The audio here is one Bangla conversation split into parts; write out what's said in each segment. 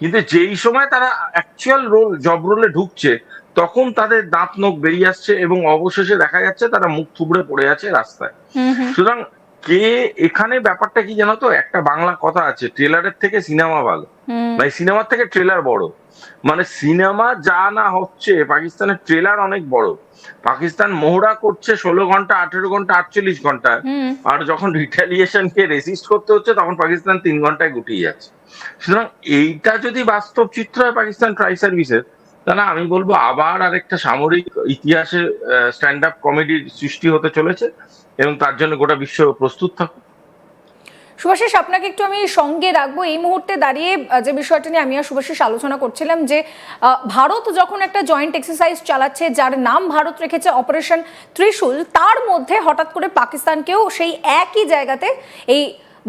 কিন্তু যেই সময় তারা অ্যাকচুয়াল রোল জব রোলে ঢুকছে তখন তাদের দাঁত নখ বেরিয়ে আসছে এবং অবশেষে দেখা যাচ্ছে তারা মুখ থুবড়ে পড়ে আছে রাস্তায়। সুতরাং কে এখানে ব্যাপারটা কি জানো তো? একটা বাংলা কথা আছে ট্রেলারের থেকে সিনেমা ভালো। মানে সিনেমার থেকে ট্রেলার বড়। মানে সিনেমা যা না হচ্ছে পাকিস্তানের ট্রেলার অনেক বড়। পাকিস্তান মোহরা করছে ষোলো ঘণ্টা আঠেরো ঘণ্টা আটচল্লিশ ঘণ্টা আর যখন রিটালিয়েশনকে রেসিস্ট করতে হচ্ছে তখন পাকিস্তান তিন ঘন্টায় গুটিয়ে যাচ্ছে। সুতরাং এইটা যদি বাস্তব চিত্র হয় পাকিস্তান ট্রাই সার্ভিসের তাহলে আমি বলব আবার আরেকটা সামরিক ইতিহাসে স্ট্যান্ড আপ কমেডির সৃষ্টি হতে চলেছে এবং তার জন্য গোটা বিশ্ব প্রস্তুত থাকুক। সুভাষিস আপনাকে একটু আমি সঙ্গে রাখব। এই মুহূর্তে দাঁড়িয়ে যে বিষয়টা নিয়ে আমি আর সুভাষিস আলোচনা করছিলাম যে ভারত যখন একটা জয়েন্ট এক্সারসাইজ চালাচ্ছে, যার নাম ভারত রেখেছে অপারেশন ত্রিশূল, তার মধ্যে হঠাৎ করে পাকিস্তানকেও সেই একই জায়গাতে এই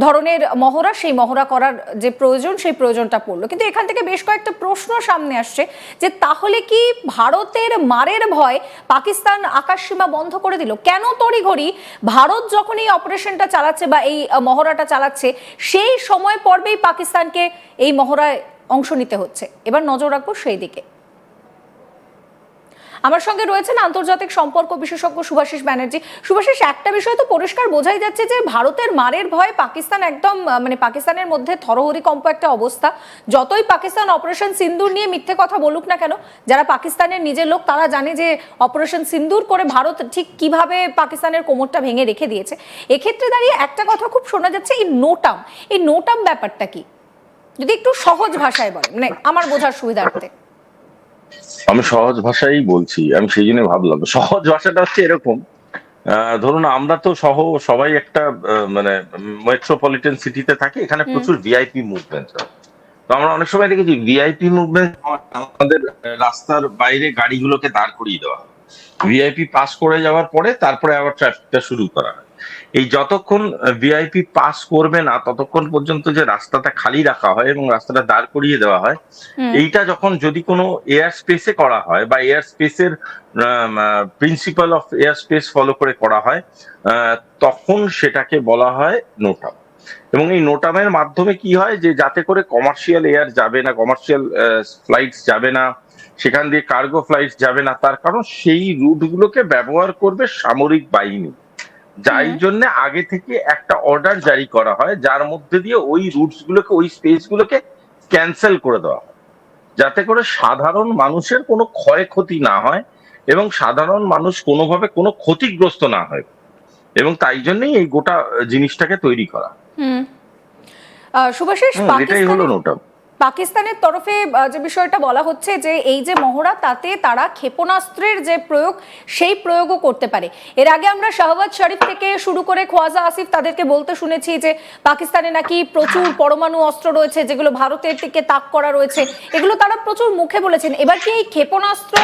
ধরনের মহড়া, সেই মহড়া করার যে প্রয়োজন, সেই প্রয়োজনটা পড়ল। কিন্তু এখান থেকে বেশ কয়েকটা প্রশ্ন সামনে আসছে যে, তাহলে কি ভারতের মারের ভয় পাকিস্তান আকাশসীমা বন্ধ করে দিল? কেন তড়িঘড়ি ভারত যখন এই অপারেশনটা চালাচ্ছে বা এই মহড়াটা চালাচ্ছে, সেই সময় পর্বেই পাকিস্তানকে এই মহড়ায় অংশ নিতে হচ্ছে। এবার নজর রাখব সেই দিকে। আমার সঙ্গে রয়েছেন আন্তর্জাতিক সম্পর্ক বিশেষজ্ঞ সুভাষিস ব্যানার্জি। সুভাষিস, একটা বিষয় তো পরিষ্কার বোঝাই যাচ্ছে যে ভারতের মারের ভয়ে পাকিস্তান একদম মানে পাকিস্তানের মধ্যে থরহরি কম্প একটা অবস্থা। যতই পাকিস্তান অপারেশন সিন্দুর নিয়ে মিথ্যে কথা বলুক না কেন, যারা পাকিস্তানের নিজের লোক, তারা জানে যে অপারেশন সিন্দুর করে ভারত ঠিক কীভাবে পাকিস্তানের কোমরটা ভেঙে রেখে দিয়েছে। এক্ষেত্রে দাঁড়িয়ে একটা কথা খুব শোনা যাচ্ছে, এই নোটাম এই নোটাম ব্যাপারটা কি? যদি একটু সহজ ভাষায় বলেন মানে আমার বোঝার সুবিধার্থে। আমি সহজ ভাষাই বলছি আমি সেই জন্য ভাবলাম। সহজ ভাষাটা হচ্ছে এরকম ধরুন আমরা তো সহ সবাই একটা মানে মেট্রোপলিটন সিটিতে থাকি এখানে। প্রচুর ভিআইপি মুভমেন্ট হয়। তো আমরা অনেক সময় দেখেছি ভিআইপি মুভমেন্ট আমাদের রাস্তার বাইরে গাড়িগুলোকে দাঁড় করিয়ে দেওয়া ভিআইপি পাস করে যাওয়ার পরে তারপরে আবার ট্রাফিকটা শুরু করা হয়। এই যতক্ষণ ভিআইপি পাস করবে না ততক্ষণ পর্যন্ত যে রাস্তাটা খালি রাখা হয় এবং রাস্তাটা দাঁড় করিয়ে দেওয়া হয় এইটা যখন যদি কোনো এয়ার স্পেসে করা হয় বা এয়ার স্পেসের principle of air space follow করে করা হয় তখন সেটাকে বলা হয় নোটাম এবং এই নোটামের মাধ্যমে কি হয় যে যাতে করে কমার্শিয়াল এয়ার যাবে না কমার্শিয়াল ফ্লাইটস যাবে না সেখান দিয়ে কার্গো ফ্লাইটস যাবে না তার কারণ সেই রুটগুলোকে ব্যবহার করবে সামরিক বাহিনী। যাই জন্য আগে থেকে একটা অর্ডার জারি করা হয় যার মধ্যে দিয়ে ওই রুটস গুলোকে ওই স্পেস গুলোকে ক্যান্সেল করে দেওয়া হয়। যাতে করে সাধারণ মানুষের কোনো ক্ষয়ক্ষতি না হয় এবং সাধারণ মানুষ কোনোভাবে কোনো ক্ষতিগ্রস্ত না হয়। এবং তাই জন্যই এই গোটা জিনিসটাকে তৈরি করা। হুম। শুভাশিস এটাই হলো নোটা পাকিস্তানের তরফে যে বিষয়টা বলা হচ্ছে যে এই যে মহড়া, তাতে তারা ক্ষেপণাস্ত্রের যে প্রয়োগ, সেই প্রয়োগও করতে পারে। এর আগে আমরা শাহবাজ শরীফ থেকে শুরু করে খোয়াজা আসিফ তাদেরকে বলতে শুনেছি যে পাকিস্তানে নাকি প্রচুর পরমাণু অস্ত্র রয়েছে, যেগুলো ভারতের থেকে তাক করা রয়েছে। এগুলো তারা প্রচুর মুখে বলেছেন। এবার কি এই ক্ষেপণাস্ত্র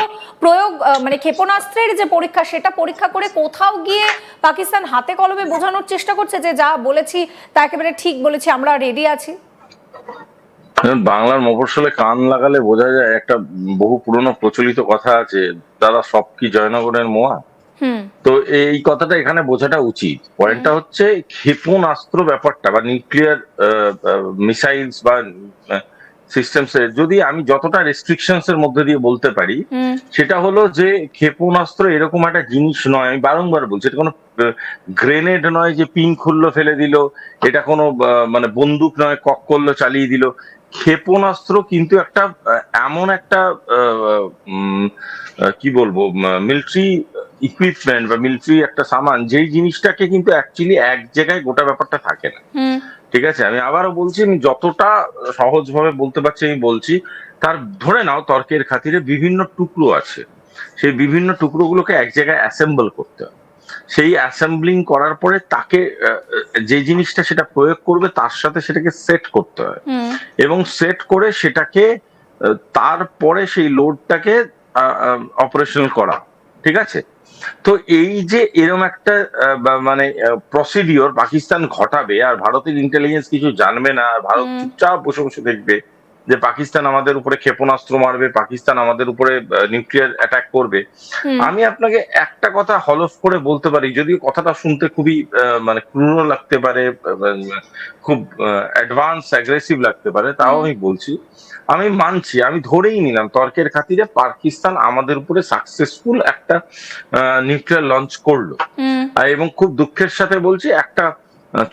প্রয়োগ মানে ক্ষেপণাস্ত্রের যে পরীক্ষা, সেটা পরীক্ষা করে কোথাও গিয়ে পাকিস্তান হাতে কলমে বোঝানোর চেষ্টা করছে যে যা বলেছি তা একেবারে ঠিক বলেছি, আমরা রেডি আছি? বাংলার মফস্বলে কান লাগালে বোঝা যায় একটা বহু পুরনো প্রচলিত কথা আছে দাদা সব কি জয়নগরের মোয়া? তো এই কথাটা এখানে বোঝাটা উচিত। পয়েন্টটা হচ্ছে ক্ষেপণাস্ত্র ব্যাপারটা বা নিউক্লিয়ার মিসাইলস বা সিস্টেমস এর যদি আমি যতটা রেস্ট্রিকশনস এর মধ্যে দিয়ে বলতে পারি সেটা হলো যে ক্ষেপণাস্ত্র এরকম একটা জিনিস নয়। আমি বারংবার বলছি এটা কোনো গ্রেনেড নয় যে পিন খুললো ফেলে দিল এটা কোনো মানে বন্দুক নয় কক করল চালিয়ে দিল। ক্ষেপণাস্ত্র কিন্তু একটা এমন একটা কি বলব মিলিটারি ইকুইপমেন্ট বা মিলিটারি একটা সামান যেই জিনিসটাকে কিন্তু অ্যাকচুয়ালি এক জায়গায় গোটা ব্যাপারটা থাকে না। ঠিক আছে? আমি আবারও বলছি আমি যতটা সহজভাবে বলতে পারছি আমি বলছি তার ধরে নাও তর্কের খাতিরে বিভিন্ন টুকরো আছে। সেই বিভিন্ন টুকরোগুলোকে এক জায়গায় অ্যাসেম্বল করতে হয়। সেই অ্যাসেম্বলিং করার পরে তাকে যে জিনিসটা সেটা প্রয়োগ করবে তার সাথে সেটাকে সেট করতে হয়। এবং সেট করে সেটাকে তারপরে সেই লোডটাকে অপারেশনাল করা ঠিক আছে? তো এই যে এরম একটা মানে প্রসিডিওর পাকিস্তান ঘটাবে আর ভারতের ইন্টেলিজেন্স কিছু জানবে না আর ভারত। চুপচাপ বসে বসে দেখবে যে পাকিস্তান আমাদের উপরে ক্ষেপণাস্ত্র মারবে পাকিস্তান আমাদের উপরে নিউক্লিয়ার অ্যাটাক করবে। আমি আপনাকে একটা কথা হলফ করে বলতে পারি যদিও কথাটা শুনতে খুবই মানে ক্রূর লাগতে পারে খুব অ্যাডভান্স অ্যাগ্রেসিভ লাগতে পারে তাও আমি বলছি। আমি মানছি আমি ধরেই নিলাম তর্কের খাতিরে পাকিস্তান আমাদের উপরে সাকসেসফুল একটা নিউক্লিয়ার লঞ্চ করল। এবং খুব দুঃখের সাথে বলছি একটা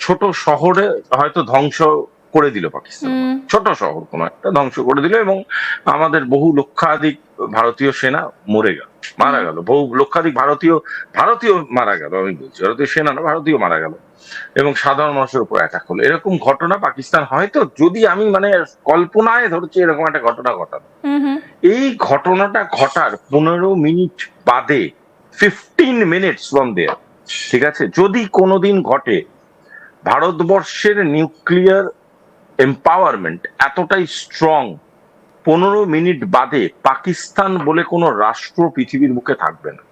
ছোট শহরে হয়তো ধ্বংস করে দিল পাকিস্তান। ছোট শহর কোনো একটা ধ্বংস করে দিল এবং আমাদের বহু লক্ষাধিক ভারতীয় সেনা মরে গেল মারা গেল। বহু লক্ষাধিক ভারতীয় ভারতীয় মারা গেল আমি বলছি। ভারতীয় সেনা না ভারতীয় মারা গেল। এবং সাধারণ মানুষের উপর অ্যাটাক হলো। এরকম ঘটনা পাকিস্তান হয়তো যদি আমি মানে কল্পনায় ধরছি এরকম একটা ঘটনা ঘটানো। এই ঘটনাটা ঘটার পনেরো মিনিট বাদে ফিফটিন মিনিটস ফ্রম দেয়ার ঠিক আছে? যদি কোনোদিন ঘটে ভারতবর্ষের নিউক্লিয়ার এম্পাওয়ারমেন্ট এতটাই স্ট্রং পনেরো মিনিট বাদে পাকিস্তান বলে কোনো রাষ্ট্র পৃথিবীর বুকে থাকবে না।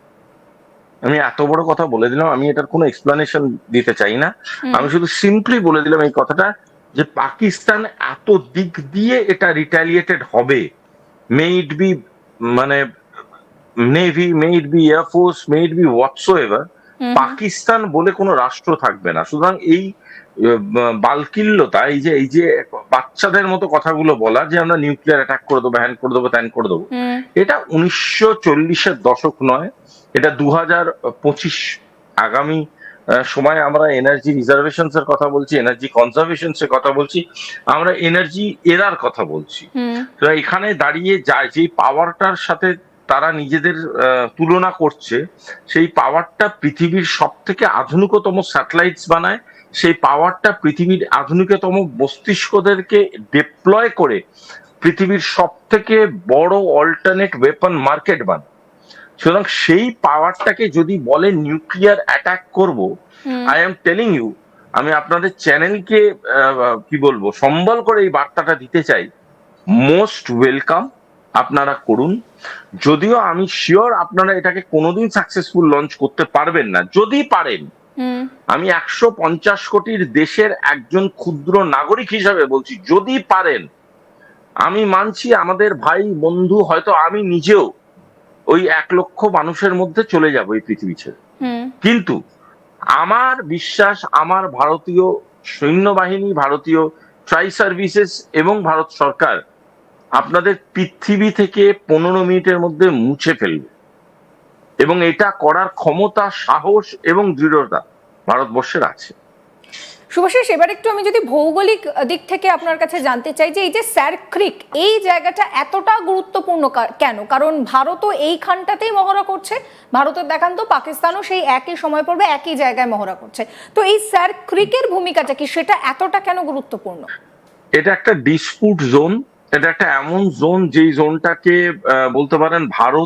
আমি এত বড় কথা বলে দিলাম আমি এটার কোনো এক্সপ্লানেশন দিতে চাই না। আমি শুধু সিম্পলি বলে দিলাম এই কথাটা যে পাকিস্তান এত দিক দিয়ে এটা রিটালিয়েটেড হবে। মে ইট বি মানে navy may it be air force may it be whatsoever Pakistan বলে কোনো রাষ্ট্র থাকবে না। সুতরাং এই বালকিল্যতা এই যে এই যে বাচ্চাদের মতো কথাগুলো বলা যে আমরা নিউক্লিয়ার অ্যাটাক করে দেবো হ্যান করে দেবো ত্যান করে দেবো এটা উনিশশো চল্লিশের দশক নয় এটা দু হাজার পঁচিশ আগামী সময় আমরা এনার্জি রিজার্ভেশনস এর কথা বলছি এনার্জি কনজারভেশনস এর কথা বলছি আমরা এনার্জি এরার কথা বলছি। তো এখানে দাঁড়িয়ে যায় যে পাওয়ারটার সাথে তারা নিজেদের তুলনা করছে সেই পাওয়ারটা পৃথিবীর সব থেকে আধুনিকতম স্যাটেলাইটস বানায় সেই পাওয়ারটা পৃথিবীর আধুনিকতম মস্তিষ্কদেরকে ডিপ্লয় করে পৃথিবীর সব থেকে বড় অল্টারনেট ওয়েপন মার্কেট বানায়। সুতরাং সেই পাওয়ারটাকে যদি বলে নিউক্লিয়ার অ্যাটাক করব আই এম টেলিং ইউ আমি আপনাদের চ্যানেলকে কি বলব সম্বল করে এই বার্তাটা দিতে চাই। মোস্ট ওয়েলকাম আপনারা করুন। যদিও আমি শিওর আপনারা এটাকে কোনোদিন সাকসেসফুল লঞ্চ করতে পারবেন না। যদি পারেন আমি একশো পঞ্চাশ কোটির দেশের একজন ক্ষুদ্র নাগরিক হিসাবে বলছি যদি পারেন আমি মানছি আমাদের ভাই বন্ধু হয়তো আমি নিজেও ওই এক লক্ষ মানুষের মধ্যে চলে যাব এই পৃথিবী ছেড়ে। কিন্তু আমার বিশ্বাস আমার ভারতীয় সৈন্যবাহিনী ভারতীয় ট্রাই সার্ভিসেস এবং ভারত সরকার আপনাদের পৃথিবী থেকে পনেরো মিনিটের মধ্যে মুছে ফেলবে। এবং এটা করার ক্ষমতা সাহস এবং দৃঢ়তা ভারতবর্ষের আছে। শুভাশিস এবার একটু আমি যদি ভৌগোলিক দিক থেকে আপনার কাছে জানতে চাই যে এই যে স্যার ক্রিক এই জায়গাটা এতটা গুরুত্বপূর্ণ কেন? কারণ ভারতও এইখানটাতেই মহড়া করছে ভারতের দেখান তো পাকিস্তানও সেই একই সময় পড়বে একই জায়গায় মহড়া করছে। তো এই স্যার ক্রিকের ভূমিকাটা কি সেটা এতটা কেন গুরুত্বপূর্ণ? এটা একটা ডিসপুট জোন এটা একটা এমন জোন যেই জোনটাকে বলতে পারেন ভারত